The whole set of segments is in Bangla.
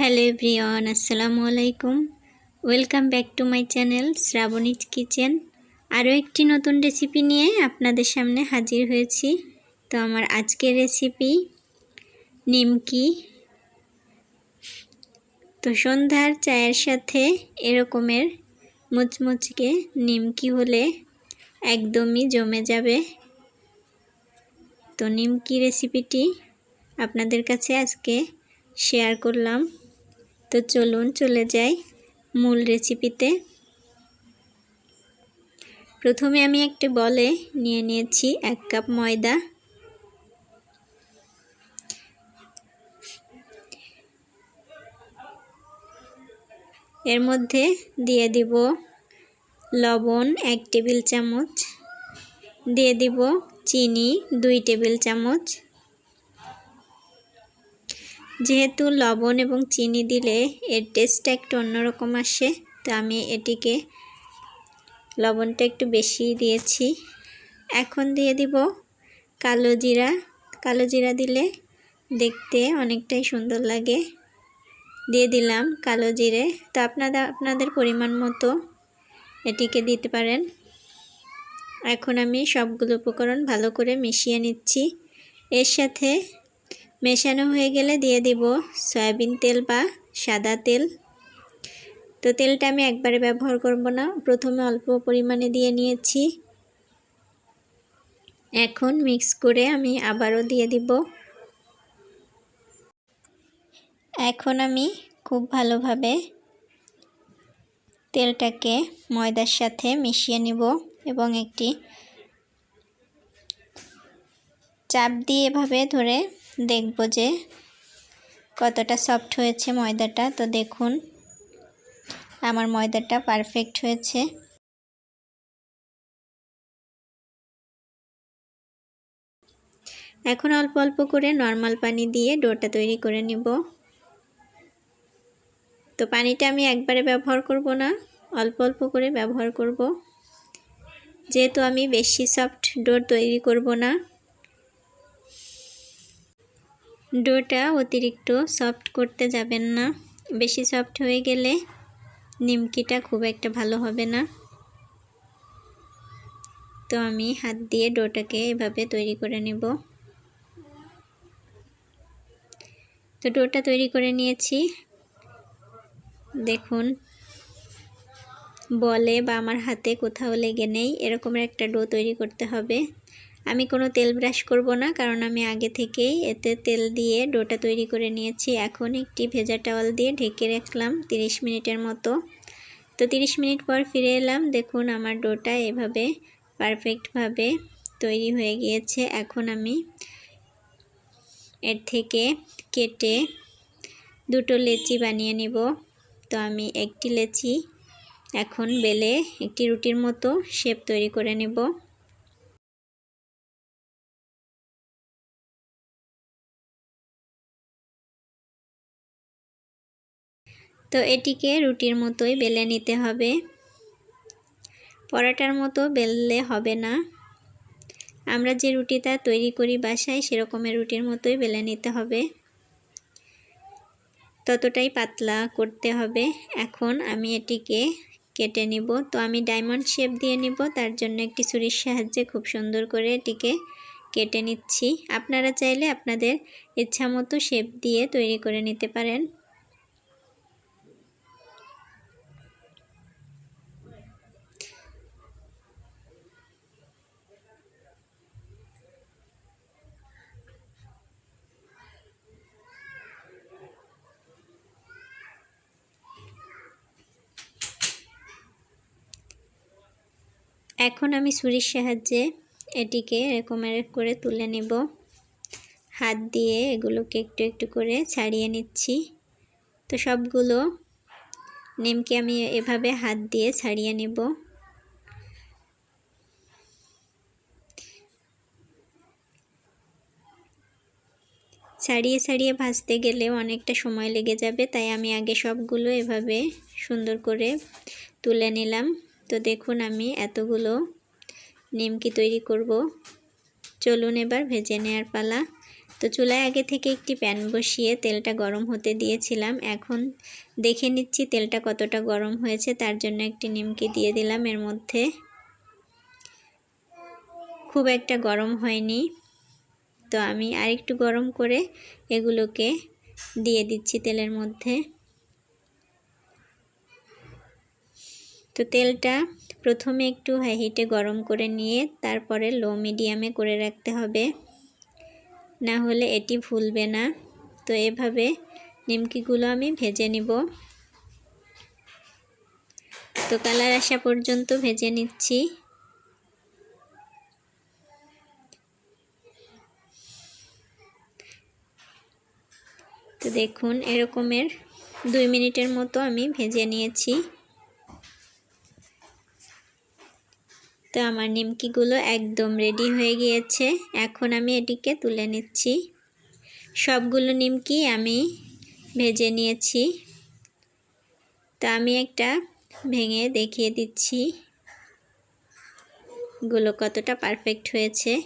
হ্যালো এভরিওয়ান, আসসালামু আলাইকুম। Welcome back to my channel Shrabani's kitchen. আরও একটি নতুন রেসিপি নিয়ে আপনাদের সামনে হাজির হয়েছি। তো আমার আজকের রেসিপি নিমকি। তো সন্ধ্যার চায়ের সাথে এরকমের মুচমুচকে নিমকি হলে একদমই জমে যাবে। তো নিমকি রেসিপিটি আপনাদের কাছে আজকে শেয়ার করলাম। তো চলুন চলে যাই মূল রেসিপিতে প্রথমে আমি একটি বলে নিয়ে নিয়েছি এক কাপ ময়দা। এর মধ্যে দিয়ে দিব লবণ এক টেবিল চামচ। দিয়ে দিব চিনি দুই টেবিল চামচ। যেহেতু লবণ এবং চিনি দিলে এর টেস্টটা একটু অন্যরকম আসে, তো আমি এটিকে লবণটা একটু বেশি দিয়েছি। এখন দিয়ে দিব কালো জিরা। কালো জিরা দিলে দেখতে অনেকটাই সুন্দর লাগে। দিয়ে দিলাম কালো জিরে। তো আপনারা আপনাদের পরিমাণ মতো এটিকে দিতে পারেন। এখন আমি সবগুলো উপকরণ ভালো করে মিশিয়ে নিচ্ছি। এর সাথে মেশানো হয়ে গেলে দিয়ে দিব সয়াবিন তেল বা সাদা তেল। তো তেলটা আমি একবারে ব্যবহার করব না, প্রথমে অল্প পরিমাণে দিয়ে নিয়েছি। এখন মিক্স করে আমি আবারও দিয়ে দিব। এখন আমি খুব ভালোভাবে তেলটাকে ময়দার সাথে মিশিয়ে নিব এবং একটি চাপ দিয়ে এভাবে ধরে দেখব যে কতটা সফট হয়েছে ময়দাটা। তো দেখুন, আমার ময়দাটা পারফেক্ট হয়েছে। এখন অল্প অল্প করে নর্মাল পানি দিয়ে ডোটা তৈরি করে নিব। তো পানিটা আমি একবারে ব্যবহার করব না, অল্প অল্প করে ব্যবহার করব। যেহেতু আমি বেশি সফট ডোর তৈরি করব না ডোটা অতিরিক্ত সফট করতে যাবেন না। বেশি সফট হয়ে গেলে নিমকিটা খুব একটা ভালো হবে না। তো আমি হাত দিয়ে ডোটাকে এভাবে তৈরি করে নেব। তো ডোটা তৈরি করে নিয়েছি। দেখুন, বলে বা আমার হাতে কোথাও লেগে নেই এরকমের একটা ডো তৈরি করতে হবে। আমি কোনো তেল ব্রাশ করব না, কারণ আমি আগে থেকেই এতে তেল দিয়ে ডোটা তৈরি করে নিয়েছি। এখন একটি ভেজা টাওয়াল দিয়ে ঢেকে রাখলাম 30 মিনিটের মতো। তো 30 মিনিট পর ফিরে এলাম। দেখুন, আমার ডোটা এভাবে পারফেক্টভাবে তৈরি হয়ে গিয়েছে। এখন আমি এর থেকে কেটে দুটো লেচি বানিয়ে নিব। তো আমি একটি লেচি এখন বেলে একটি রুটির মতো শেপ তৈরি করে নেব। তো এটিকে রুটির মতোই বেলে নিতে হবে। পরাটার মতো বেললে হবে না। আমরা যে রুটিটা তৈরি করি বাসায় সেরকমের রুটির মতোই বেলে নিতে হবে। ততটাই পাতলা করতে হবে। এখন আমি এটিকে কেটে নিব। তো আমি ডায়মন্ড শেপ দিয়ে নিব। তার জন্য একটি ছুরির সাহায্যে খুব সুন্দর করে এটিকে কেটে নিচ্ছি। আপনারা চাইলে আপনাদের ইচ্ছা মতো শেপ দিয়ে তৈরি করে নিতে পারেন। এখন আমি ছুরির সাহায্যে এটিকে এরকম করে তুলে নেব। হাত দিয়ে এগুলোকে একটু একটু করে ছাড়িয়ে নিচ্ছি। তো সবগুলো নিমকে আমি এভাবে হাত দিয়ে ছাড়িয়ে নেব। ছাড়িয়ে ছাড়িয়ে ভাজতে গেলেও অনেকটা সময় লেগে যাবে, তাই আমি আগে সবগুলো এভাবে সুন্দর করে তুলে নিলাম। তো দেখুন আমি এতগুলো নিমকি তৈরি করব। চলুন এবার ভেজে নেওয়ার পালা। তো চুলায় আগে থেকে একটি প্যান বসিয়ে তেলটা গরম হতে দিয়েছিলাম। এখন দেখে নিচ্ছি তেলটা কতটা গরম হয়েছে, তার জন্য একটি নিমকি দিয়ে দিলাম। এর মধ্যে খুব একটা গরম হয়নি। তো আমি আরেকটু গরম করে এগুলোকে দিয়ে দিচ্ছি তেলের মধ্যে। তো তেলটা প্রথমে একটু হাই হিটে গরম করে নিয়ে তারপরে লো মিডিয়ামে করে রাখতে হবে। না হলে এটি ভুলবে না। তো এভাবে নিমকিগুলো আমি ভেজে নিব। তো কালার আসা পর্যন্ত ভেজে নিচ্ছি। তো দেখুন এরকমের দুই মিনিটের মতো আমি ভেজে নিয়েছি। তো আমার নিমকিগুলো একদম রেডি হয়ে গিয়েছে। এখন আমি এটিকে তুলে নিচ্ছি। সবগুলো নিমকি আমি ভেজে নিয়েছি। তা আমি একটা ভেঙে দেখিয়ে দিচ্ছি। গুলো কতটা পারফেক্ট হয়েছে।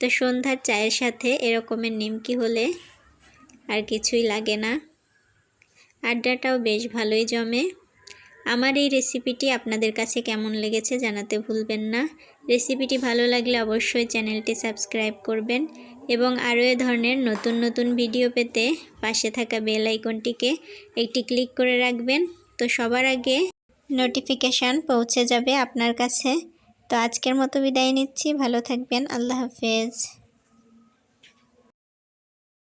তো সন্ধ্যার চায়ের সাথে এরকমের নিমকি হলে আর কিছুই লাগে না। আড্ডাটাও বেশ ভালোই জমে। আমার এই রেসিপিটি আপনাদের কাছে কেমন লেগেছে জানাতে ভুলবেন না। রেসিপিটি ভালো লাগলে অবশ্যই চ্যানেলটি সাবস্ক্রাইব করবেন এবং আরও এ ধরনের নতুন নতুন ভিডিও পেতে পাশে থাকা বেল আইকনটিকে একটি ক্লিক করে রাখবেন। তো সবার আগে নোটিফিকেশান পৌঁছে যাবে আপনার কাছে। তো আজকের মতো বিদায় নিচ্ছি, ভালো থাকবেন, আল্লাহ হাফেজ।